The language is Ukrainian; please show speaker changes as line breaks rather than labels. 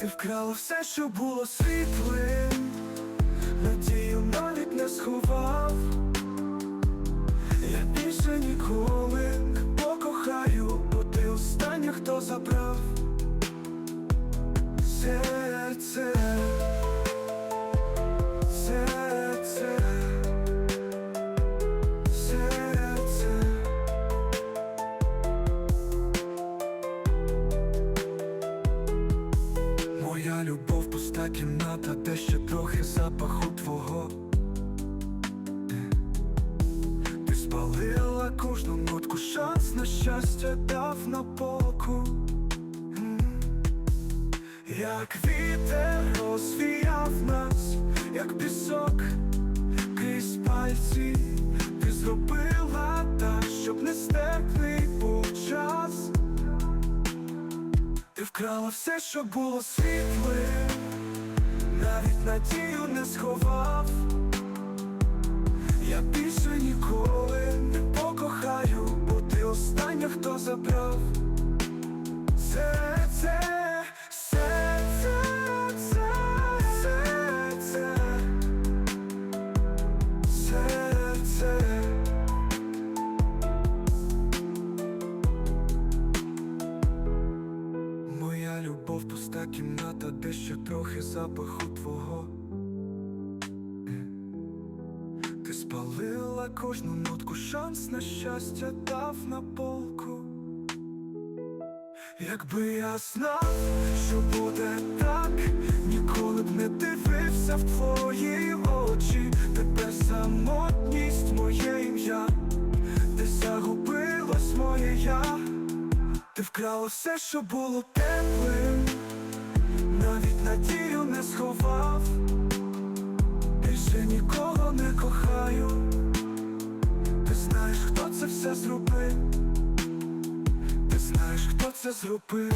Ти вкрала все, що було світлим, кімната, де ще трохи запаху твого. Ти спалила кожну нотку, шанс на щастя дав на боку. Як вітер розвіяв нас, як пісок крізь пальці, ти зробила так, щоб нестерпний був час. Ти вкрала все, що було світлим, навіть надію не сховав. Я більше ніколи не покохаю, любов пуста кімната, де ще трохи запаху твого. Ти спалила кожну нотку, шанс на щастя дав на полку. Якби я знав, що буде так, ніколи б не дивився в твої очі. Тепер самотність моє ім'я, де загубилось моє я. Ти вкрала все, що було навіть надію не сховав, більше нікого не кохаю. Ти знаєш, хто це все зробив, ти знаєш, хто це зробив.